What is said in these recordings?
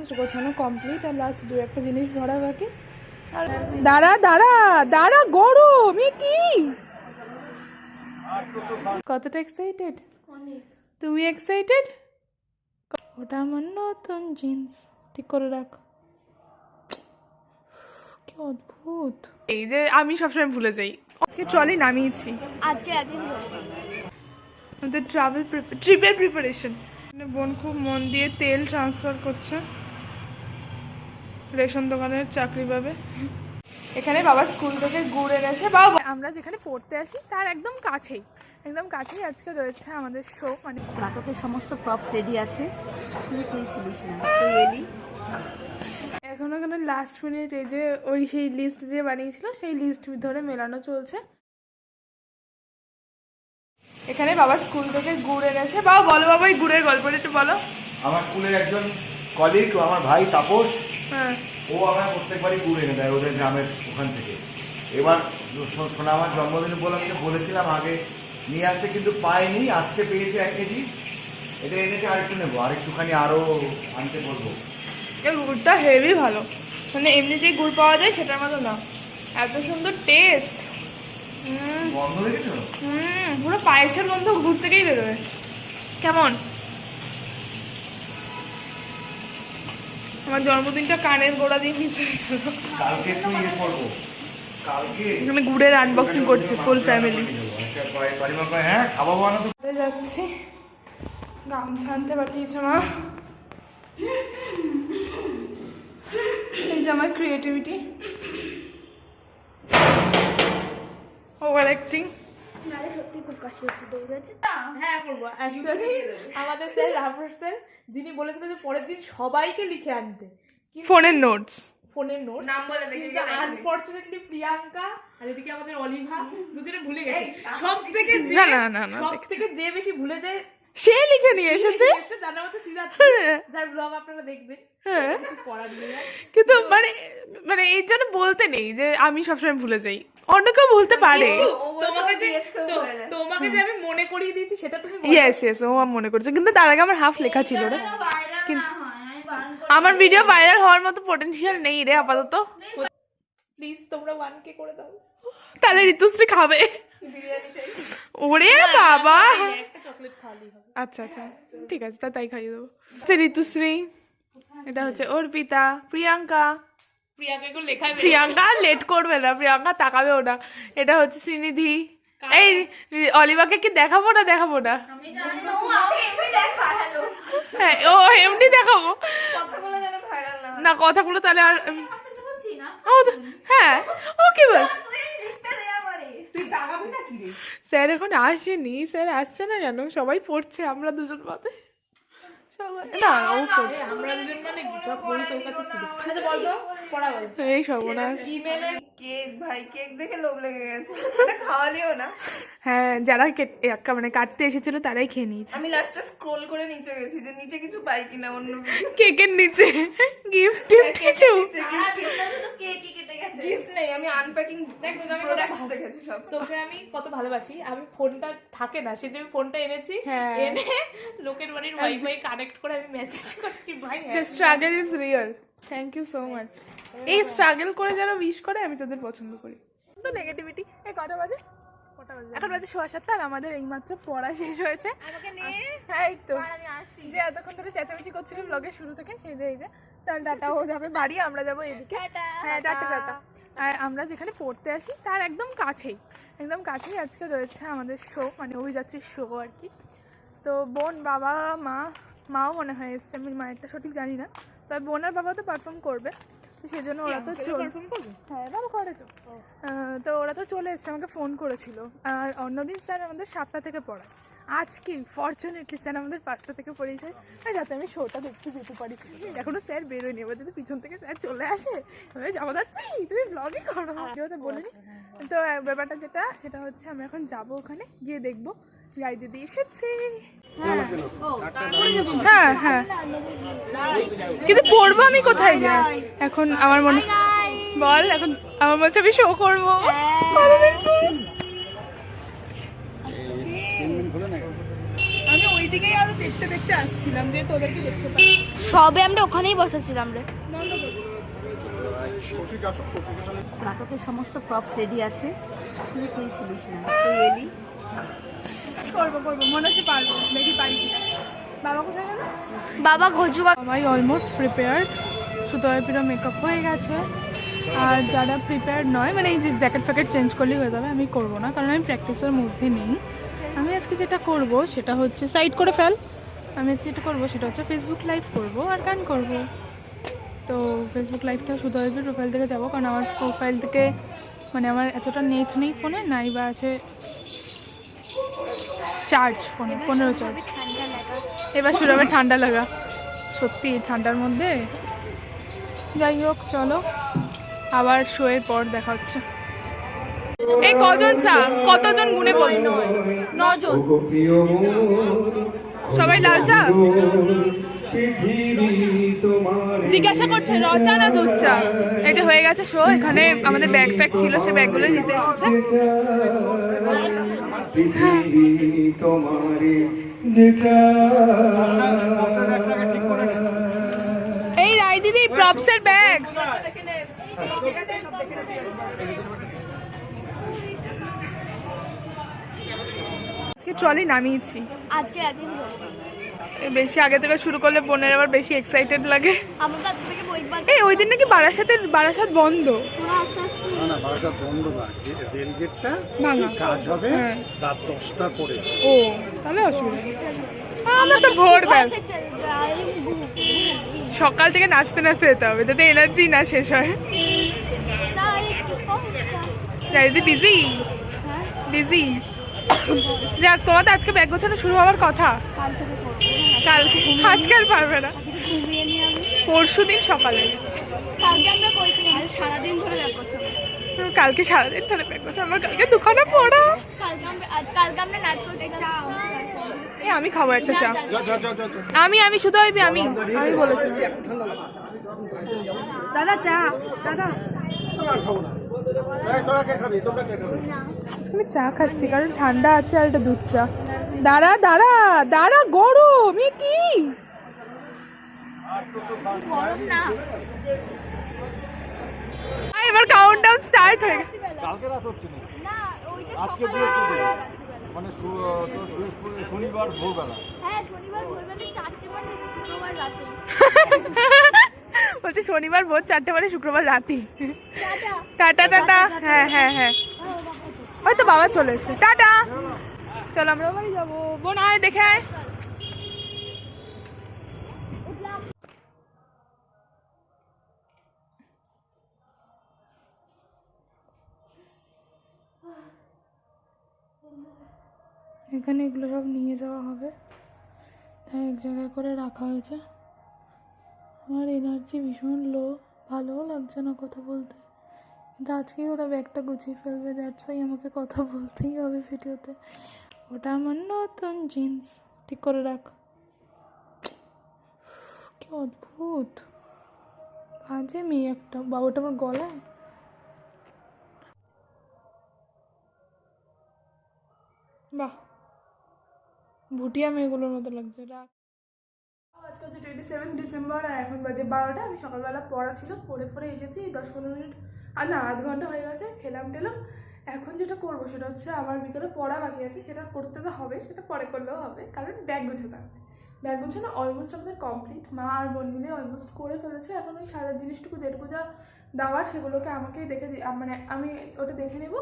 Almost গোছানো complete আর last দু একটা জিনিস ভরা বাকি। আর দাঁড়া দাঁড়া দাঁড়া গরম এ কি? কতটা এক্সাইটেড তুমি এক্সাইটেড ওটা আমার নতুন জিন্স ঠিক করে রাখ। কি অদ্ভুত। এই যে আমি সবসময় ভুলে যাই। আজকে ট্রলি নামিয়েছি। আজকে আমাদের ট্রাভেল ট্রিপের প্রিপারেশন বোন খুব মন দিয়ে তেল ট্রান্সফার করছে। রেশন দোকানের চাকরি পাবে। এখানে বাবা স্কুল থেকে গুড় এনেছে। বাবা আমরা যেখানে পড়তে আসি তার একদম কাছেই। একদম কাছেই আজকে রয়েছে আমাদের শো মানে নাটকের সমস্ত প্রপস রেডি আছে। শুধু তুই ছিলিস না তুই এলি। এখন ওখানে লাস্ট মিনিট এই যে ওই সেই লিস্ট যে বানিয়েছিল সেই লিস্ট ধরে মেলানো চলছে। এখানে বাবা স্কুল থেকে গুড় এনেছে। বাবা বলো বাবা এই গুড়ের গল্পটা একটু বলো। আমার স্কুলের একজন কলিগ আমার ভাই তাপস ও আমার প্রত্যেকবারই গুড় এনে দেয় ওদের গ্রামের ওখান থেকে। এবার শোনা আমার জন্মদিন বলে আমি বলেছিলাম আগে নিয়ে আসতে কিন্তু পাইনি আজকে পেয়েছি এক কেজি। এটা এনেছে আরেকটু নেব আরেকটুখানি আরও আনতে বলব। এই গুড়টা হেভি ভালো। মানে এমনি যে গুড় পাওয়া যায় সেটার মতো না। এত সুন্দর টেস্ট হুম পুরো পায়েসের গন্ধ গুড় থেকেই বেরোয়। কেমন? আমার জন্মদিনটা কানের গোড়া দিয়ে গেল। কালকে একটু ইয়ে করব। কালকে এখানে গুড়ের আনবক্সিং করছে ফুল ফ্যামিলি হ্যাঁ খাব বানা তো। যাচ্ছি। গামছা আনতে পাঠিয়েছে মা। এই যে আমার ক্রিয়েটিভিটি ওভার অ্যাক্টিং সত্যি খুব কাশি হচ্ছে দৌড়াচ্ছে হ্যাঁ করব। অ্যাকচুয়ালি আমাদের স্যার যিনি বলেছিলেন যে পরের দিন সবাইকে লিখে আনতে। ফোনের নোটস ফোনের নোট নাম বলে কিন্তু আনফরচুনেটলি প্রিয়াঙ্কা আর এদিকে আমাদের অলিভা দুজনে ভুলে গেছে। সব থেকে যে না, না, সব থেকে যে বেশি ভুলে যায় সে লিখে নিয়ে এসেছে। সে তার নাম হচ্ছে সিদ্ধার্থ যার ব্লগ আপনারা দেখবেন। হ্যাঁ। কিন্তু মানে মানে এই জন্য বলতে নেই যে আমি সবসময় ভুলে যাই। অন্য কেউ বলতে পারে। তোমাকে যে তোমাকে যে আমি মনে করিয়ে দিয়েছি সেটা তুমি ইয়েস ইয়েস ও আমার মনে করছে। কিন্তু তার আগে আমার হাফ লেখা ছিল রে। কিন্তু আমার ভিডিও ভাইরাল হওয়ার মতো পটেনশিয়াল নেই রে আপাতত। প্লিজ তোমরা ওয়ান কে করে দাও। তাহলে ঋতুশ্রী খাবে। ওরে বাবা। একটা চকলেট খাওয়ালেই হবে। আচ্ছা আচ্ছা ঠিক আছে তা তাই খাইয়ে দেবো। আচ্ছা ঋতুশ্রী এটা হচ্ছে অর্পিতা প্রিয়াঙ্কা প্রিয়াঙ্কাকে লেখায় প্রিয়াঙ্কা লেট করবে না প্রিয়াঙ্কা তাকাবেও না। এটা হচ্ছে শ্রীনিধি। এই অলিভাকে কি দেখাবো না দেখাবো না? হ্যাঁ ও এমনি দেখাবো। না কথাগুলো তাহলে আর ও হ্যাঁ ও কি বলছে? স্যার এখন আসেনি স্যার আসছে না কেন? সবাই পড়ছে আমরা দুজন পথে সবাই না ও পড়ছে। আমরা দুজন মানে বই তোর কাছে ছিল। আচ্ছা বল তো। পড়া বল এই সর্বনাশ। ইমেলে কেক ভাই কেক দেখে লোভ লেগে গেছে। এটা খাওয়ালিও না। হ্যাঁ যারা মানে কাটতে এসেছিল তারাই খেয়ে নিয়েছে। আমি লাস্টে স্ক্রোল করে নিচে গেছি যে নিচে কিছু পাই কিনা অন্য কেকের নিচে। গিফট টিফট কিছু? গিফট নেই আমি আনপ্যাকিং প্রোডাক্টস দেখেছি সব। তোকে আমি কত ভালোবাসি। আমি ফোনটা থাকে না সেদিন আমি ফোনটা এনেছি। হ্যাঁ। এনে লোকের বাড়ির ওয়াইফাই কানেক্ট করে আমি মেসেজ করছি ভাই the struggle is real thank you so much এই স্ট্রাগল করে যারা উইশ করে আমি তাদের পছন্দ করি। তো নেগেটিভিটি এই কটা বাজে? এখন বাজে সোয়া সাতটা আর আমাদের এইমাত্র পড়া শেষ হয়েছে। হ্যাঁ এই তো। যে এতক্ষণ ধরে চেঁচামেচি করছিলাম ব্লগের শুরু থেকে সেই যে এই যে চল টাটা ও যাবে বাড়ি আমরা যাব এদিকে। হ্যাঁ টাটা টাটা। আর আমরা যেখানে পড়তে আসি তার একদম কাছেই। একদম কাছেই আজকে রয়েছে আমাদের শো মানে অভিযাত্রীর শো আর কি। তো বোন বাবা মা মাও মনে হয় এসছে আমি মায়েরটা সঠিক জানি না। তবে বোন আর বাবা তো পারফর্ম করবে তো সেই জন্য ওরা তো চল হ্যাঁ বাবা করে তো। তো ওরা তো চলে এসছে আমাকে ফোন করেছিল। আর অন্যদিন স্যার আমাদের সাতটা থেকে পড়ায়। আজকে ফর্চুনেটলি স্যার আমাদের পাঁচটা থেকে পড়িয়েছে। আর যাতে আমি শোটা দেখতে যেতে পারি। এখনও স্যার বেরোয়নি এবার যদি পিছন থেকে স্যার চলে আসে যাব যাচ্ছি তুমি ব্লগই করো। বলিনি। তো আহ, ব্যাপারটা যেটা সেটা হচ্ছে আমি এখন যাব ওখানে গিয়ে দেখব। গাই দিদি এসেছে। হ্যাঁ। হ্যাঁ কিন্তু পড়ব আমি কোথায় গিয়ে? এখন আমার মনে বল এখন আমার মনে আমি শো করব। আমি ওই আরও দেখতে দেখতে আসছিলাম যে তোদেরকে দেখতে পাই সবে আমরা ওখানেই বসেছিলাম রে। নাটকের সমস্ত প্রপস রেডি আছে। তুই পেয়েছিলিস না। তুই এলি। করব করব। মনে হচ্ছে পারব দেখি পারি বাবা কোথায় গেল? বাবা ঘজুয়া সবাই অলমোস্ট প্রিপেয়ার্ড সুতরাং মেকআপ হয়ে গেছে। আর যারা প্রিপেয়ার নয় মানে এই যে জ্যাকেট ফ্যাকেট চেঞ্জ করলেই হয়ে যাবে আমি করব না কারণ আমি প্র্যাকটিসের মধ্যে নেই। আমি আজকে যেটা করব সেটা হচ্ছে সাইড করে ফেল। আমি যেটা করব সেটা হচ্ছে ফেসবুক লাইভ করব আর গান করব। তো ফেসবুক লাইভটা সুদয়বের প্রোফাইল থেকে যাব কারণ আমার প্রোফাইল থেকে মানে আমার এতটা নেট নেই ফোনে নাই বা আছে চার্জ ফোনে পনেরো চার্জ। এবার শুরু হবে ঠান্ডা লাগা। সত্যি ঠান্ডার মধ্যে? যাই হোক চলো। আবার শোয়ের পর দেখা হচ্ছে। এই কজন চা? কতজন গুনে নজন। সবাই লাল চা? জিজ্ঞাসা করছে র চা না দুধ চা? এটা হয়ে গেছে শো এখানে আমাদের ব্যাগ ফ্যাগ ছিল সে ব্যাগগুলো নিতে এসেছে। এই রাই দিদি প্রপসের ব্যাগ। আজকে ট্রলি নামিয়েছি। আজকে বেশি আগে থেকে শুরু করলে বোনের আবার বেশি এক্সাইটেড লাগে। আমরা তো থেকে এই ওই দিন নাকি বারাসাতের বারাসাত বন্ধ পুরো আস্তে আস্তে না না বারাসাত বন্ধ না গে- রেল গেটটা কাজ হবে হ্যাঁ। রাত দশটার পরে ও তাহলে অসুবিধা আমরা তো ভোর বেল সুভাষে চল যাই, বু, বু, বু। সকাল থেকে নাচতে নাচতে যেতে হবে যাতে এনার্জি না শেষ হয়। দিদি বিজি হ্যাঁ, বিজি যাক তোমার তো আজকে ব্যাগ গোছানো শুরু হওয়ার কথা। কালকে আজকে আর পারবে না। পরশু দিন সকালে। কালকে আমরা করেছিলাম সারাদিন ধরে ব্যাগ কালকে সারাদিন তাহলে ব্যাগ গোছানো আমার কালকে দুখানা পড়া। কালকে আমরা নাচ আমি খাব একটা চা। আমি আমি শুধু হইবি আমি। আমি বলেছি। দাদা চা দাদা। তোরা আর খাব না। এই, তোরা কে খাবি? তোমরা কে খাবে? আজকে আমি চা খাচ্ছি কারণ ঠান্ডা আছে আর একটা দুধ চা। দাঁড়া দাঁড়া দাঁড়া গরম এ কি? গরম না। এবার কাউন্ট ডাউন স্টার্ট হয়ে গেছে। কালকে রাত হচ্ছে না না আজকে বৃহস্পতিবার। মানে শনিবার ভোরবেলা। হ্যাঁ শনিবার ভোরবেলা চারটে মানে শুক্রবার রাতে। বলছি শনিবার ভোর চারটে মানে শুক্রবার রাতে। টাটা। টাটা টাটা। হ্যাঁ হ্যাঁ হ্যাঁ। ওই তো বাবা চলে এসছে। টাটা। চল আমরা বাড়ি যাব। বোন আয় দেখে আয়। এখানে এগুলো সব নিয়ে যাওয়া হবে। তাই এক জায়গায় করে রাখা হয়েছে। আমার এনার্জি ভীষণ লো ভালোও লাগছে না কথা বলতে। কিন্তু আজকেই ওরা ব্যাগটা গুছিয়ে ফেলবে দ্যাটস ওয়াই আমাকে কথা বলতেই হবে ভিডিওতে। ওটা আমার নতুন জিন্স ঠিক করে রাখ। কি অদ্ভুত। বাজে মেয়ে একটা। বাবুটা আমার গলায়? বাহ। ভুটিয়া মেয়েগুলোর মতো লাগছে রাখ আজকে হচ্ছে টোয়েন্টি সেভেন ডিসেম্বর আর এখন বাজে বারোটা। আমি সকালবেলা পড়া ছিল, পড়ে পড়ে এসেছি, দশ পনেরো মিনিট। আর না, আধ ঘণ্টা হয়ে গেছে, খেলাম টেলাম। এখন যেটা করব সেটা হচ্ছে আমার বিকেলে পড়া বাকি আছে, সেটা করতে তো হবে, সেটা পরে করলেও হবে। কারণ ব্যাগ গুছাতে হবে ব্যাগ গুছানো অলমোস্ট আমাদের কমপ্লিট মা আর বোন মিলে অলমোস্ট করে ফেলেছে। এখন ওই সাদা জিনিসটুকু, যেটুকু যা দেওয়ার সেগুলোকে আমাকেই দেখে মানে আমি ওটা দেখে নেব।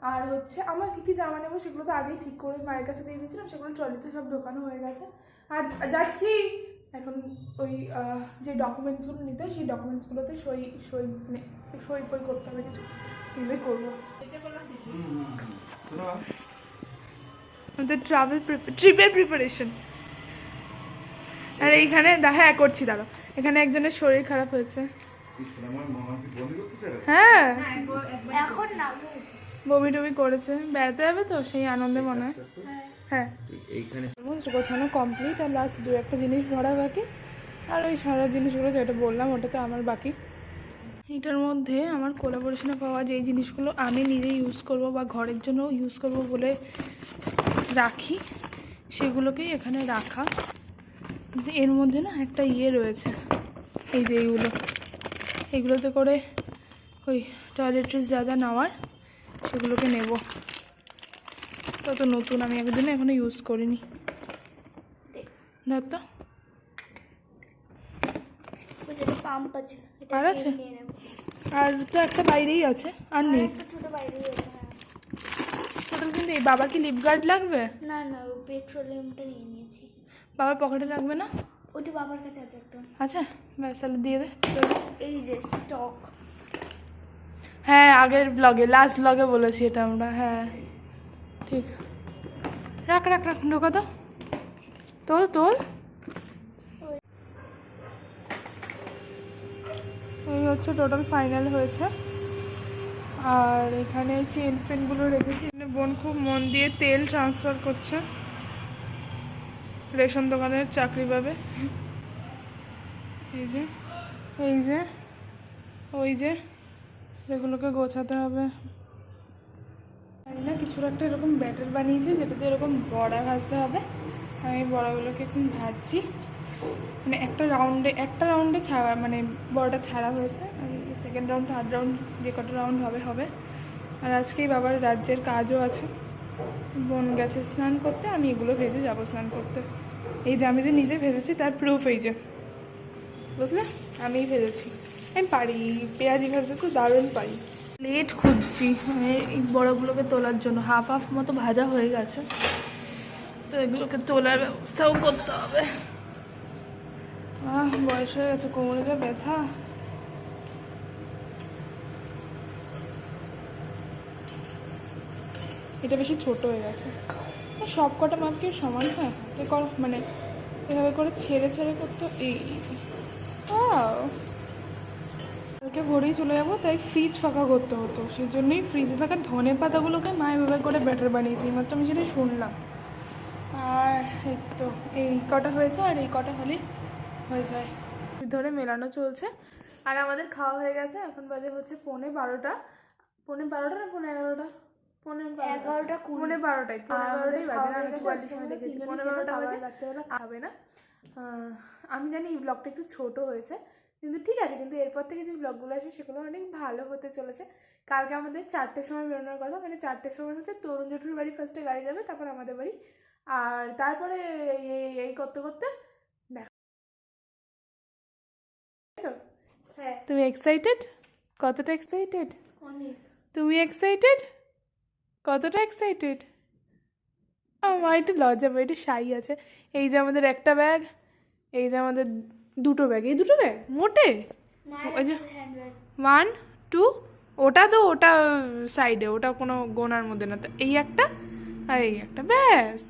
আর হচ্ছে আমার কী কী জামা নেব সেগুলো তো আগেই ঠিক করে মায়ের কাছে দিয়ে দিয়েছিলাম, সেগুলো ট্রলিতে সব ঢোকানো হয়ে গেছে। আর যাচ্ছি। এখন ওই যে ডকুমেন্টসগুলো নিতে সেই ডকুমেন্টসগুলোতে সই সই মানে সই ফই করতে হবে কিছু। এগুলোই করব। আমাদের ট্রাভেল ট্রিপের প্রিপারেশন আর এইখানে, দা- হ্যাঁ করছি দাঁড়া এখানে একজনের শরীর খারাপ হয়েছে। হ্যাঁ। এখন না বমি টমি করেছে। বেড়াতে যাবে তো? সেই আনন্দে মনে হয়। হ্যাঁ। অলমোস্ট গোছানো কমপ্লিট আর লাস্ট দু একটা জিনিস ভরা বাকি। আর ওই সারা জিনিসগুলো যেটা বললাম ওটা তো আমার বাকি। এটার মধ্যে আমার কোলাবোরেশনে পাওয়া যেই জিনিসগুলো আমি নিজে ইউজ করব বা ঘরের জন্য ইউজ করব বলে রাখি সেগুলোকেই এখানে রাখা। কিন্তু এর মধ্যে না একটা ইয়ে রয়েছে। এই যে এইগুলো। এগুলোতে করে ওই টয়লেট্রিস যা যা নেওয়ার সেগুলোকে নেব। তত নতুন আমি একদিনে এখনও ইউজ করিনি। ধর তো। আর আছে? আর তো একটা বাইরেই আছে আর নেই। হ্যাঁ। টোটাল কিন্তু এই বাবা কি লিপ গার্ড লাগবে? না না পেট্রোলিয়ামটা নিয়ে নিয়েছি। বাবার পকেটে লাগবে না? ওইটা বাবার কাছে আছে একটা। আচ্ছা ব্যাস তাহলে দিয়ে দে এই যে স্টক হ্যাঁ আগের ব্লগে লাস্ট ব্লগে বলেছি এটা আমরা হ্যাঁ। ঠিক। রাখ রাখ রাখ ঢোকা তো। তোল তোল। এই হচ্ছে টোটাল ফাইনাল হয়েছে। আর এখানে চেন ফেনগুলো রেখেছি। বোন খুব মন দিয়ে তেল ট্রান্সফার করছে। রেশন দোকানের চাকরি পাবে। এই যে এই যে, ওই যে, এগুলোকে গোছাতে হবে। না, কিছুর একটা এরকম ব্যাটার বানিয়েছি, যেটাতে এরকম বড়া ভাজতে হবে। আমি বড়াগুলোকে এখন ভাজছি। মানে একটা রাউন্ডে একটা রাউন্ডে ছাড়া মানে বড়টা ছাড়া হয়েছে। সেকেন্ড রাউন্ড থার্ড রাউন্ড যে কটা রাউন্ড হবে হবে। আর আজকেই বাবার রাজ্যের কাজও আছে। বোন গেছে স্নান করতে, আমি এগুলো ভেজে যাব স্নান করতে। এই যে আমি যে নিজে ভেজেছি, তার প্রুফ এই যে। বুঝলে? আমিই ভেজেছি। আমি পারি, পেঁয়াজি ভাজতে তো দারুণ পারি। প্লেট খুঁজছি মানে এই বড়গুলোকে তোলার জন্য। হাফ হাফ মতো ভাজা হয়ে গেছে। তো এগুলোকে তোলার ব্যবস্থাও করতে হবে। আহ, বয়স হয়ে গেছে, কোমরে যা ব্যথা। এটা বেশি ছোট হয়ে গেছে। সব কটা মাপ কি সমান, হয় হাতে কর মানে এভাবে করে ছেড়ে ছেড়ে করতে এই! কালকে ভোরেই চলে যাব, তাই ফ্রিজ ফাঁকা করতে হতো সেই জন্যই ফ্রিজে থাকা ধনে পাতাগুলোকে মা এভাবে করে ব্যাটার বানিয়েছি মাত্র আমি সেটা শুনলাম। আর এই তো, এই কটা হয়েছে, আর এই কটা হলেই হয়ে যায়। ধরে মেলানো চলছে, আর আমাদের খাওয়া হয়ে গেছে, এখন বাজে হচ্ছে পৌনে বারোটা। পৌনে বারোটা না, পৌনে এগারোটা? এগারোটা বারোটাই বাজে। আমি দেখেছি বারোটা বাজে। খাবে না। আমি জানি এই ব্লগটা একটু ছোট হয়েছে কিন্তু ঠিক আছে কিন্তু এরপর থেকে যে ব্লগগুলো আসবে সেগুলো অনেক ভালো হতে চলেছে। কালকে আমাদের চারটের সময় বেরোনোর কথা মানে চারটের সময় হচ্ছে তরুণ জঠুর বাড়ি ফার্স্টে গাড়ি যাবে তারপর আমাদের বাড়ি। আর তারপরে এই- করতে করতে দেখা? হ্যাঁ। তুমি এক্সাইটেড কতটা এক্সাইটেড অনেক। তুমি এক্সাইটেড কতটা এক্সাইটেড আমার একটু লজ্জা পাই একটু শাই আছে। এই যে আমাদের একটা ব্যাগ এই যে আমাদের দুটো ব্যাগ এই দুটো ব্যাগ মোটে? ওই যে ওয়ান টু ওটা তো ওটা সাইডে ওটা কোনো গোনার মধ্যে না। তো এই একটা আর এই একটা ব্যাস।